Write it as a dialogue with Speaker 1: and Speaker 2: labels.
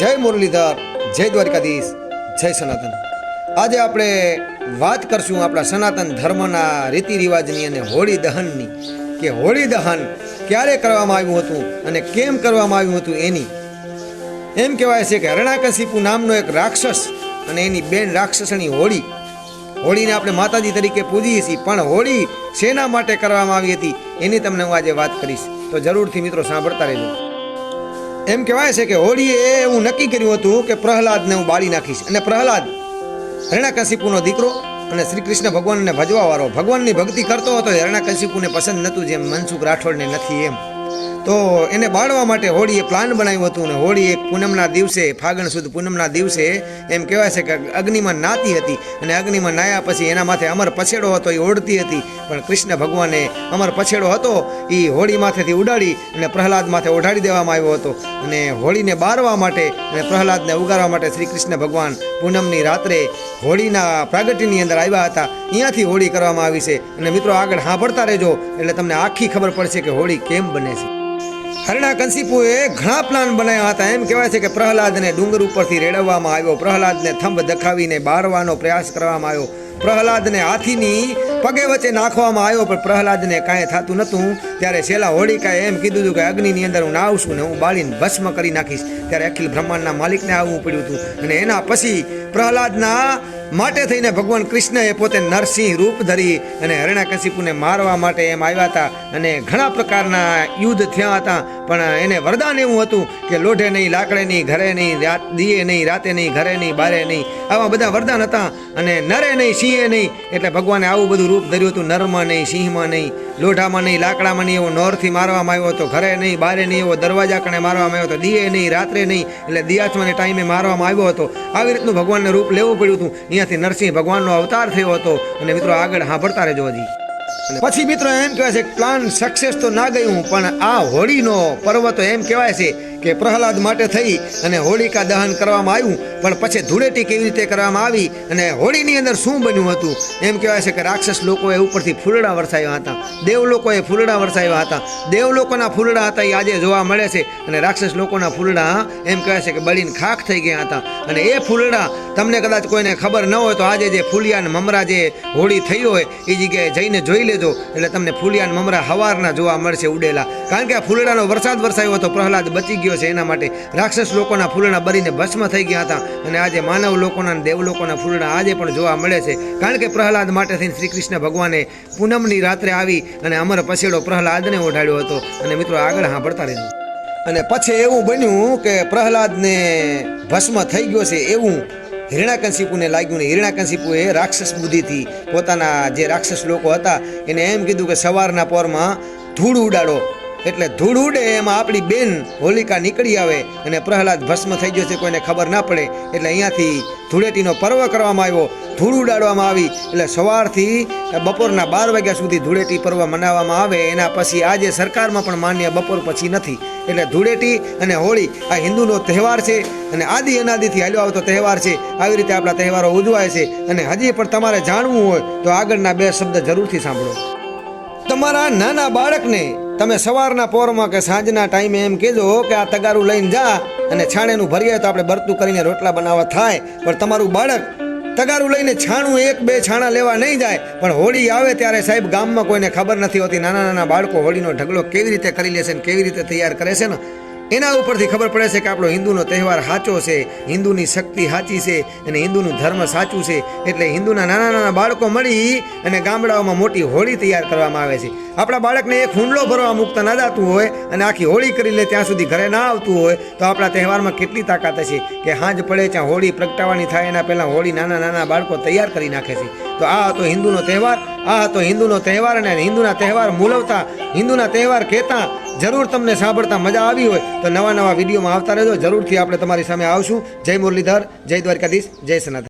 Speaker 1: જય મુરલીધર, જય દ્વારકાધીશ, જય સનાતન. આજે આપણે વાત કરશું આપણા સનાતન ધર્મના રીતિ રિવાજની અને હોળી દહનની, કે હોળી દહન ક્યારે કરવામાં આવ્યું હતું અને કેમ કરવામાં આવ્યું હતું એની. એમ કહેવાય છે કે હરણાકશિપુ નામનો એક રાક્ષસ અને એની બેન રાક્ષસણી હોળી. હોળીને આપણે માતાજી તરીકે પૂજીએ છીએ, પણ હોળી શેના માટે કરવામાં આવી હતી એની તમને હું આજે વાત કરીશ. તો જરૂરથી મિત્રો સાંભળતા રહેજો. એમ કહેવાય છે કે હોળીએ એવું નક્કી કર્યું હતું કે પ્રહલાદને હું બાળી નાખીશ. અને પ્રહલાદ હરણાકશિપુનો દીકરો અને શ્રી કૃષ્ણ ભગવાનને ભજવાવાળો. ભગવાનની ભક્તિ કરતો હતો હરણાકશિપુને પસંદ નહોતું, જેમ મનસુખ રાઠોડને નથી એમ. તો એને બાળવા માટે હોળીએ પ્લાન બનાવ્યું હતું ને હોળી એક પૂનમના દિવસે, ફાગણ સુદ પૂનમના દિવસે એમ કહેવાય છે કે અગ્નિમાં નાતી હતી અને અગ્નિમાં નાયા પછી એના માથે અમર પછેડો હતો, એ ઓળતી હતી. પણ કૃષ્ણ ભગવાને અમર પછેડો હતો, એ હોળી માથેથી ઉડાડી અને પ્રહલાદ માથે ઓઢાડી દેવામાં આવ્યો હતો. અને હોળીને બારવા માટે અને પ્રહલાદને ઉગારવા માટે શ્રી કૃષ્ણ ભગવાન પૂનમની રાત્રે હોળીના પ્રાગટ્યની અંદર આવ્યા હતા. અહીંયાથી હોળી કરવામાં આવી છે. અને મિત્રો આગળ સાંભળતા રહેજો, એટલે તમને આખી ખબર પડશે કે હોળી કેમ બને છે. હરણાકંશિપુએ ઘણા પ્લાન બનાવ્યા હતા. એમ કહેવાય છે કે પ્રહલાદને ડુંગર ઉપરથી રેડવવામાં આવ્યો. પ્રહલાદને થંભ દખાવીને બારવાનો પ્રયાસ કરવામાં આવ્યો. પ્રહલાદને હાથીની પગે વચ્ચે નાખવામાં આવ્યો, પણ પ્રહલાદને કાંઈ થતું નહોતું. ત્યારે છેલ્લા હોળિકાએ એમ કીધું હતું કે અગ્નિની અંદર હું નાવું છું ને હું બાળીને ભસ્મ કરી નાખીશ. ત્યારે અખિલ બ્રહ્માંડના માલિકને આવવું પડ્યું હતું. અને એના પછી પ્રહલાદના માટે થઈને ભગવાન કૃષ્ણએ પોતે નરસિંહ રૂપ ધરી અને હરણાકશિપુને મારવા માટે એમ આવ્યા હતા અને ઘણા પ્રકારના યુદ્ધ થયા હતા. પણ એને વરદાન એવું હતું કે લોઢે નહીં, લાકડે નહીં, ઘરે નહીં, રાત દીએ નહીં, રાતે નહીં, ઘરે નહીં, બારે નહીં. આવા બધા વરદાન હતા અને નરે નહીં, સિંહે નહીં. એટલે ભગવાને આવું બધું રૂપ ધર્યું હતું, નરમાં નહીં, સિંહમાં નહીં, લોઢામાં નહીં, લાકડામાં નહીં એવો નોરથી મારવામાં આવ્યો હતો, ઘરે નહીં, બારે નહીં એવો દરવાજા કણે મારવામાં આવ્યો હતો, દીએ નહીં, રાત્રે નહીં. એટલે દિયાચમાને ટાઈમે મારવામાં આવ્યો હતો. આવી રીતનું ભગવાનને રૂપ લેવું પડ્યું હતું. અહીંયાથી નરસિંહ ભગવાનનો અવતાર થયો હતો અને મિત્રો આગળ સાંભળતા રહેજો હજી. પછી મિત્રો એમ કહેવાય છે પ્લાન સક્સેસ તો ના ગયું, પણ આ હોળીનો પર્વ તો એમ કહેવાય છે કે પ્રહલાદ માટે થઈ અને હોળિકા દહન કરવામાં આવ્યું, પણ પછી ધૂળેટી કેવી રીતે કરવામાં આવી અને હોળીની અંદર શું બન્યું હતું? એમ કહેવાય છે કે રાક્ષસ લોકોએ ઉપરથી ફૂલડા વરસાવ્યા હતા. દેવ લોકોએ ફૂલડા વરસાવ્યા હતા. દેવ લોકોના ફૂલડા હતા એ આજે જોવા મળે છે અને રાક્ષસ લોકોના ફૂલડા, એમ કહેવાય છે કે બળીને ખાખ થઈ ગયા હતા. અને એ ફૂલડા, તમને કદાચ કોઈને ખબર ન હોય તો આજે જે ફૂલિયા અને મમરા જે હોળી થઈ હોય, એ જગ્યાએ જઈને જોઈ લેજો. એટલે તમને ફૂલિયા અને મમરા હવારના જોવા મળશે ઉડેલા. કારણ કે આ ફૂલડાનો વરસાદ વરસાયો હતો, પ્રહલાદ બચી ગયો છે એના માટે રાક્ષસ લોકોના ફૂલડા બરીને ભસ્મ થઈ ગયા હતા. અને આજે માનવ લોકોના દેવ લોકોના ફૂલડા આજે પણ જોવા મળે છે. કારણ કે પ્રહલાદ માટે થઈને શ્રી કૃષ્ણ ભગવાને પૂનમની રાત્રે આવી અને અમર પછેડો પ્રહલાદને ઓઢાડ્યો હતો. અને મિત્રો આગળ સાંભળતા રહેજો. અને પછી એવું બન્યું કે પ્રહલાદને ભસ્મ થઈ ગયો છે એવું હિરણાકંશીપુને લાગ્યું ને હિરણાકંશીપુએ રાક્ષસ બુદ્ધિથી પોતાના જે રાક્ષસ લોકો હતા એને એમ કીધું કે સવારના પોરમાં ધૂળ ઉડાડો. એટલે ધૂળ ઉડે એમાં આપણી બેન હોલિકા નીકળી આવે અને પ્રહલાદ ભસ્મ થઈ ગયો છે કોઈને ખબર ના પડે. એટલે અહીંયાથી ધૂળેટીનો પર્વ કરવામાં આવ્યો. ધૂળ ઉડાડવામાં આવી. એટલે સવારથી બપોરના બાર વાગ્યા સુધી ધૂળેટી પર્વ મનાવવામાં આવે. એના પછી આજે સરકારમાં પણ માન્ય બપોર પછી નથી. એટલે ધૂળેટી અને હોળી આ હિન્દુનો તહેવાર છે અને આદિ અનાદિથી હાલ્યો આવતો તહેવાર છે. આવી રીતે આપણા તહેવારો ઉજવાય છે. અને હજી પણ તમારે જાણવું હોય તો આગળના બે શબ્દ જરૂરથી સાંભળો. તમારા નાના બાળકને તમે સવારના પોરમાં કે સાંજના ટાઈમે એમ કહેજો કે આ તગારું લઈને જા અને છાણેનું ભરીએ તો આપણે બરતું કરીને રોટલા બનાવવા થાય. પણ તમારું બાળક તગારું લઈને છાણું એક બે છાણા લેવા નહીં જાય. પણ હોળી આવે ત્યારે સાહેબ ગામમાં કોઈને ખબર નથી હોતી નાના નાના બાળકો હોળીનો ઢગલો કેવી રીતે કરી લેશે ને કેવી રીતે તૈયાર કરે છે ને? એના ઉપરથી ખબર પડે છે કે આપણો હિન્દુનો તહેવાર સાચો છે, હિન્દુની શક્તિ સાચી છે અને હિન્દુનું ધર્મ સાચું છે. એટલે હિન્દુના નાના નાના બાળકો મળી અને ગામડાઓમાં મોટી હોળી તૈયાર કરવામાં આવે છે. આપણા બાળકને એક હુંડલો ભરવા મૂકતા ના જાતું હોય અને આખી હોળી કરી લે ત્યાં સુધી ઘરે ના આવતું હોય તો આપણા તહેવારમાં કેટલી તાકાત હશે કે હાંજ પડે ત્યાં હોળી પ્રગટાવાની થાય એના પહેલાં હોળી નાના નાના બાળકો તૈયાર કરી નાખે છે. તો આ હતો હિન્દુનો તહેવાર, આ હતો હિન્દુનો તહેવાર અને હિન્દુના તહેવાર મૂલવતા, હિન્દુના તહેવાર કહેતા જરૂર તમને સાંભળતા મજા આવી હોય તો નવા નવા વિડીયોમાં આવતા રહેજો. જરૂરથી આપણે તમારી સામે આવશું. જય મુરલીધર, જય દ્વારકાધીશ, જય સનાતન.